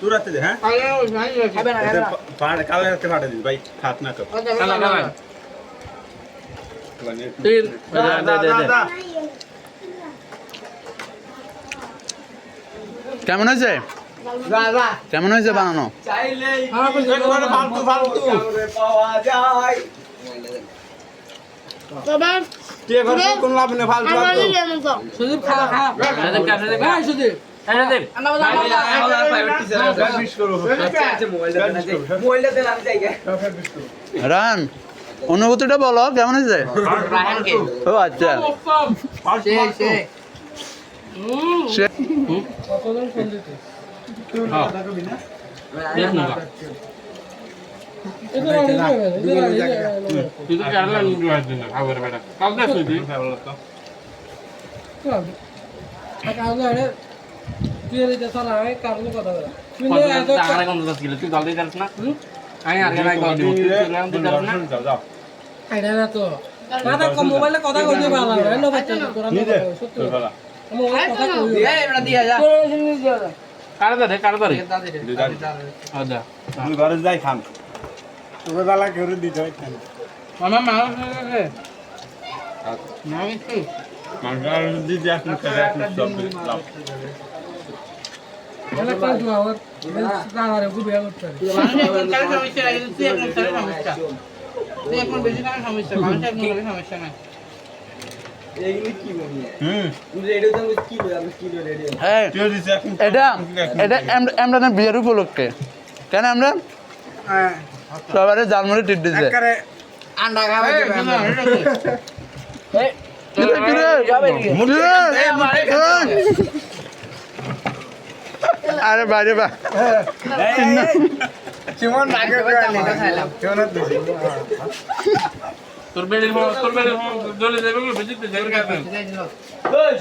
তোর হাতে দে হ্যাঁ? না পাড়ে ফাটে দিবি ভাই হাত না কালা কালা দে কেমন হয়েছে? কেমন হয়েছে বানানো? তুই তো সুদীপ খা খা সুদীপ। করো রান অনুভূতিটা বলো কেমন হয়েছে? ও আচ্ছা। সেই সেই সে দেখ না। তুই নিয়ে আসছিস না কাল? তুই কোন কিলো তুই যাস আমি কল দিব তুই তুই না? মোবাইলে কথা কইতে পারলাম না। না বাচ্চা নিজে তোর বেলা। এই এবার দিয়া যা। কার দে কার দে দুই আদা আমি ঘরে যাই খান। তোকে বেলা করে দিতে হয় খান। মামা মামা মাংস আর দিতে এখন এখন সব বিয়ের উপলক্ষে। কেন আমরা? সবারে জালমুড়ি টিট দিছে। আন্ডা খাবে কিরে, কিরে? কিরে? এই, আরে বাইরে বা তোর বেড়ে তোর বেড়ে জলে যাবে বেশি যাবে